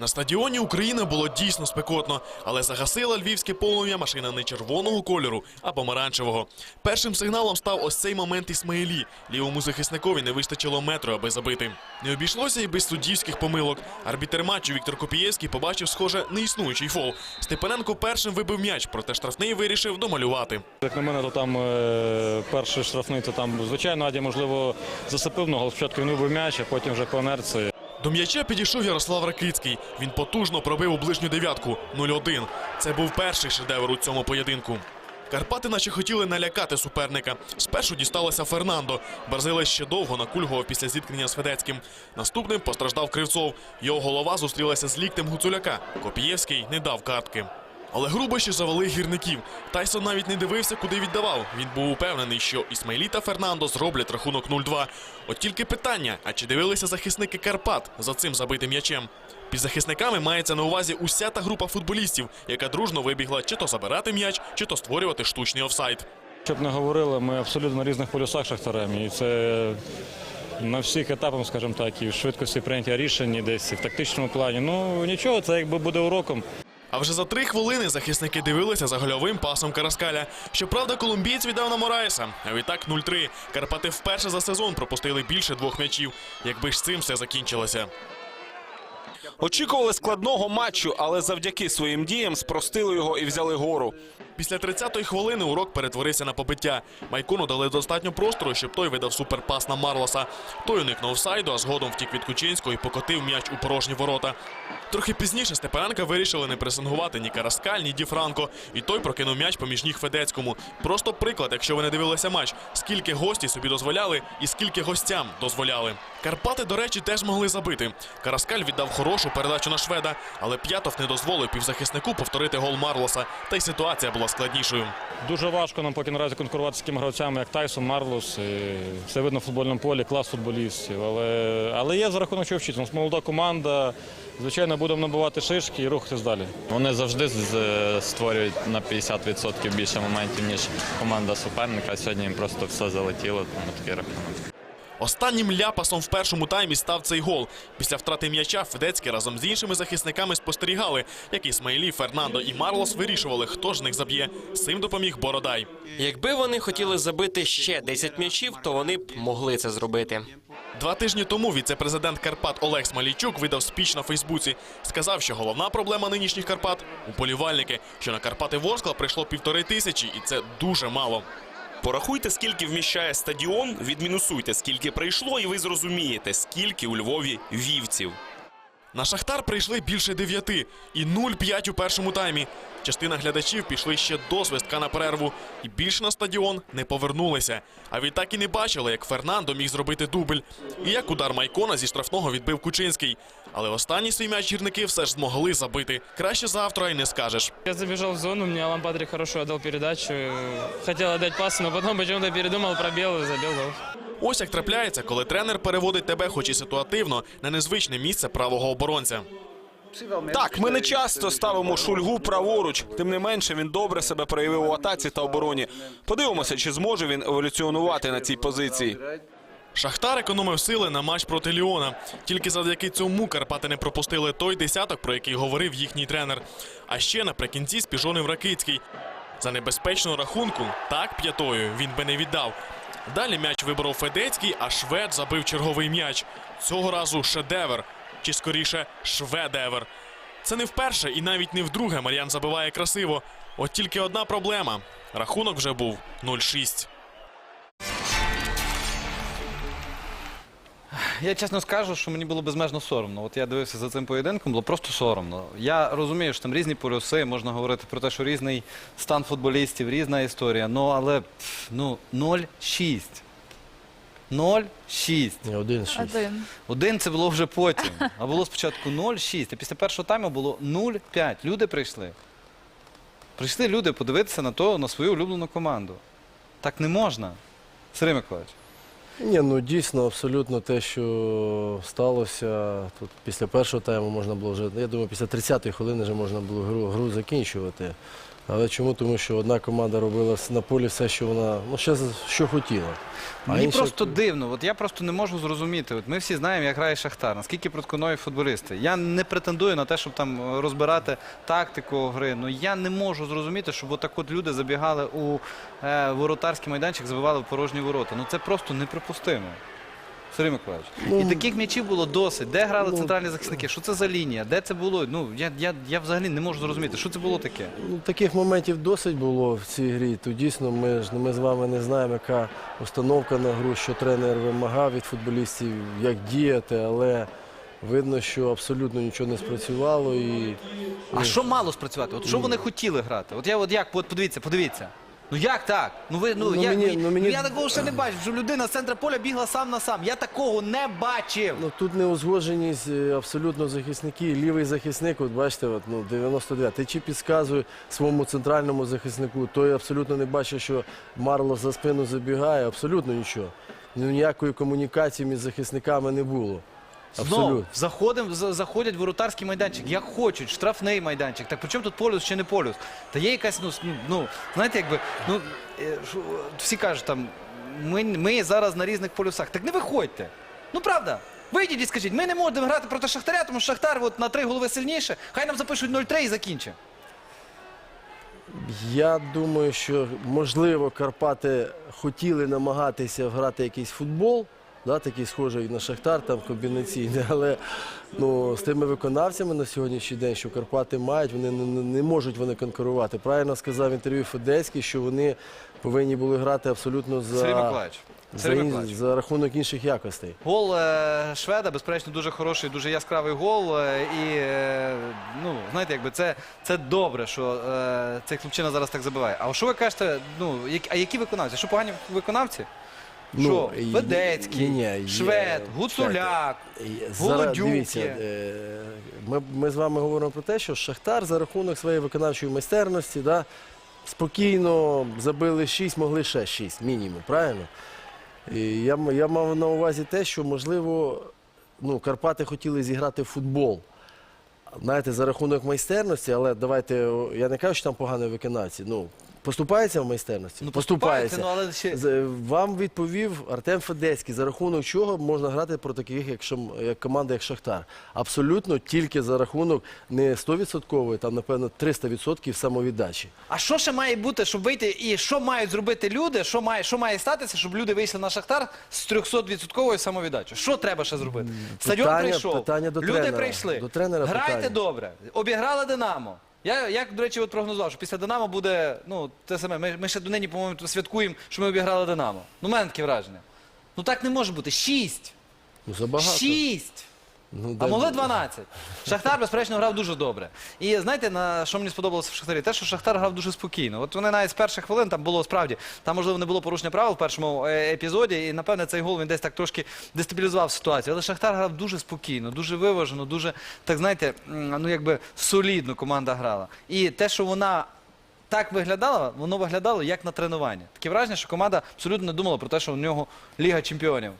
На стадіоні Україна було дійсно спекотно, але загасила львівське полум'я машина не червоного кольору, а помаранчевого. Першим сигналом став ось цей момент Ісмаїлі. Лівому захисникові не вистачило метру, аби забити. Не обійшлося і без суддівських помилок. Арбітер матчу Віктор Копієвський побачив, схоже, неіснуючий фол. Степаненко першим вибив м'яч, проте штрафний вирішив домалювати. Як на мене, то там е, перший штрафний, то там, звичайно, Адя, можливо, засипив ногу. Спочатку він вибив м'яч, а потім вже по інерції. До м'яча підійшов Ярослав Ракицький. Він потужно пробив у ближню дев'ятку 0-1. Це був перший шедевр у цьому поєдинку. Карпати наче хотіли налякати суперника. Спершу дісталося Фернандо. Бразилець ще довго накульгував після зіткнення з Федецьким. Наступним постраждав Кривцов. Його голова зустрілася з ліктем Гуцуляка. Копієвський не дав картки. Але грубощі завели гірників. Тайсон навіть не дивився, куди віддавав. Він був упевнений, що Ісмаїлі та Фернандо зроблять рахунок 0-2. От тільки питання: а чи дивилися захисники Карпат за цим забитим м'ячем? Під захисниками мається на увазі уся та група футболістів, яка дружно вибігла чи то забирати м'яч, чи то створювати штучний офсайд. Щоб не говорили, ми абсолютно на різних полюсах шахтарем. І це на всіх етапах, скажімо так, і в швидкості прийняття рішень, і десь і в тактичному плані. Ну нічого, це якби буде уроком. А вже за три хвилини захисники дивилися за гольовим пасом Караскаля. Щоправда, колумбієць віддав на Морайса. А відтак 0-3. Карпати вперше за сезон пропустили більше двох м'ячів. Якби ж цим все закінчилося. Очікували складного матчу, але завдяки своїм діям спростили його і взяли гору. Після 30-ї хвилини урок перетворився на побиття. Майкону дали достатньо простору, щоб той видав суперпас на Марлоса. Той уникнув офсайду, а згодом втік від Кучинського і покотив м'яч у порожні ворота. Трохи пізніше Степаненка вирішили не пресингувати ні Караскаль, ні Ді Франко. І той прокинув м'яч поміж ніг Федецькому. Просто приклад, якщо ви не дивилися матч, скільки гості собі дозволяли і скільки гостям дозволяли. Карпати, до речі, теж могли забити. Караскаль віддав хорошу передачу на шведа, але П'ятов не дозволив півзахиснику повторити гол Марлоса. Та й ситуація була складнішою. Дуже важко нам поки наразі конкурувати з такими гравцями, як Тайсон, Марлос. І все видно в футбольному полі, клас футболістів. Але, але є за рахунок чого вчитися. У нас молода команда. Звичайно, будемо набивати шишки і рухатись далі. Вони завжди створюють на 50% більше моментів, ніж команда суперника. Сьогодні їм просто все залетіло, тому такий рахунок. Останнім ляпасом в першому таймі став цей гол. Після втрати м'яча Федецький разом з іншими захисниками спостерігали, як Ісмаїлі, Фернандо і Марлос вирішували, хто ж них заб'є. З цим допоміг Бородай. Якби вони хотіли забити ще 10 м'ячів, то вони б могли це зробити. Два тижні тому віце-президент Карпат Олег Смалійчук видав спіч на Фейсбуці. Сказав, що головна проблема нинішніх Карпат у полівальники, що на Карпати Ворскла прийшло півтори тисячі, і це дуже мало. Порахуйте, скільки вміщає стадіон, відмінусуйте, скільки прийшло, і ви зрозумієте, скільки у Львові вівців. На Шахтар прийшли більше дев'яти і 0-5 у першому таймі. Частина глядачів пішли ще до свистка на перерву і більше на стадіон не повернулися. А відтак і не бачили, як Фернандо міг зробити дубль, і як удар Майкона зі штрафного відбив Кучинський. Але останній свій м'яч гірники все ж змогли забити. Краще завтра й не скажеш. Я забежал в зону, мне Алан Патрик хорошо отдал передачу. Хотел отдать пас, но потом почему-то передумал, пробел и забил гол. Ось як трапляється, коли тренер переводить тебе, хоч і ситуативно, на незвичне місце правого оборонця. Так, ми не часто ставимо шульгу праворуч. Тим не менше, він добре себе проявив у атаці та обороні. Подивимося, чи зможе він еволюціонувати на цій позиції. Шахтар економив сили на матч проти Ліона. Тільки завдяки цьому Карпати не пропустили той десяток, про який говорив їхній тренер. А ще наприкінці спіжонив Ракицький. За небезпечну рахунку, так п'ятою він би не віддав. Далі м'яч виборов Федецький, а швед забив черговий м'яч. Цього разу шедевр, чи скоріше шведевер. Це не вперше і навіть не вдруге Мар'ян забиває красиво. От тільки одна проблема: рахунок вже був 0-6. Я чесно скажу, що мені було безмежно соромно. От я дивився за цим поєдинком, було просто соромно. Я розумію, що там різні полюси, можна говорити про те, що різний стан футболістів, різна історія. Ну, але ну, 0-6. 0-6. Один шість. Один. Один це було вже потім. А було спочатку 0-6. А після першого тайму було 0-5. Люди прийшли. Прийшли люди подивитися на то, на свою улюблену команду. Так не можна. Сергій Миколаївич. Ні, ну дійсно, абсолютно те, що сталося. Тут після першого тайму можна було вже, я думаю, після 30-ї хвилини вже можна було гру, гру закінчувати. Але чому? Тому що одна команда робила на полі все, що вона ну, ще що хотіла. А Мені інша- просто дивно, от я просто не можу зрозуміти. От ми всі знаємо, як грає Шахтар, наскільки протконові футболісти. Я не претендую на те, щоб там е, розбирати тактику гри. Ну я не можу зрозуміти, щоб отак от люди забігали у е, воротарський майданчик, забивали в порожні ворота. Ну це просто неприпустимо. Сергій Миколаївич. Ну, і таких м'ячів було досить. Де грали ну, центральні захисники? Що це за лінія? Де це було? Ну я, я, я взагалі не можу зрозуміти, що це було таке. Ну, таких моментів досить було в цій грі. То дійсно ми ж ми з вами не знаємо, яка установка на гру, що тренер вимагав від футболістів, як діяти, але видно, що абсолютно нічого не спрацювало. І А що мало спрацювати? От що вони хотіли грати? От я от як, от подивіться, подивіться. Ну як так? Ну ви ну, Ну, як, мені- ну, ну, мені- я такого ще не бачив, що людина з центра поля бігла сам на сам. Я такого не бачив. ну, тут неузгодженість е, абсолютно захисників. Лівий захисник, от бачите, от, ну, 99. Ти чи підказує своєму центральному захиснику, той абсолютно не бачить, що Марло за спину забігає, абсолютно нічого. Ну, ніякої комунікації між захисниками не було. Знову Абсолютно. заходим, за- заходять в воротарський майданчик, як хочуть, штрафний майданчик. Так при чому тут полюс чи не полюс? Та є якась, ну, с- ну, ну знаєте, якби, ну, е, всі кажуть там, ми, ми зараз на різних полюсах. Так не виходьте. Ну правда. Вийдіть і скажіть, ми не можемо грати проти Шахтаря, тому що Шахтар от, на три голови сильніше. Хай нам запишуть 0-3 і закінчимо. Я думаю, що можливо Карпати хотіли намагатися грати якийсь футбол, да, такий схожий на Шахтар, там комбінаційний, але ну, з тими виконавцями на сьогоднішній день, що Карпати мають, вони не, не- можуть вони конкурувати. Правильно сказав в інтерв'ю Федецький, що вони повинні були грати абсолютно Сергій за, Миколаївич. за, Сергій ін- Миколаївич. за рахунок інших якостей. Гол е, Шведа, безперечно, дуже хороший, дуже яскравий гол. е, і е, ну, знаєте, якби це, це добре, що е, цей хлопчина зараз так забиває. А що ви кажете, ну, як, а які виконавці? Що погані виконавці? Що? і- Ведецький, ні-ні, є- Швед, Гуцуляк. І Зараз Володюк дивіться, є. е, ми, ми з вами говоримо про те, що Шахтар за рахунок своєї виконавчої майстерності да, спокійно забили 6, могли ще 6, мінімум, правильно? І я, м- я мав на увазі те, що, можливо, ну, Карпати хотіли зіграти в футбол. Знаєте, за рахунок майстерності, але давайте, о, я не кажу, що там погані виконавці. Ну, поступається в майстерності? Ну, поступається, ну, але ще- З- Вам відповів Артем Федецький, за рахунок чого можна грати проти таких, як, Шам- як команда, як Шахтар. Абсолютно тільки за рахунок не 100%, там, напевно, 300% самовіддачі. А що ще має бути, щоб вийти, і що мають зробити люди, що має, що має статися, щоб люди вийшли на Шахтар з 300% самовіддачею? Що треба ще зробити? Стадіон Питання- прийшов, питання до люди тренера. прийшли, До тренера грайте питання. добре, обіграли Динамо. Я, як, до речі, от прогнозував, що після Динамо буде, ну, те саме, ми, ми ще до нині, по-моєму, святкуємо, що ми обіграли Динамо. Ну, в мене таке враження. Ну так не може бути. Шість! Ну, забагато. Шість! Ну, А де- могли 12. Шахтар, безперечно, грав дуже добре. І знаєте, на що мені сподобалося в Шахтарі? Те, що Шахтар грав дуже спокійно. От вони навіть з перших хвилин там було справді, там можливо не було порушення правил в першому е, епізоді, і напевне цей гол він десь так трошки дестабілізував ситуацію. Але Шахтар грав дуже спокійно, дуже виважено, дуже так знаєте, м, ну якби солідно команда грала. І те, що вона. Так виглядало, воно виглядало як на тренуванні. Таке враження, що команда абсолютно не думала про те, що у нього Ліга Чемпіонів.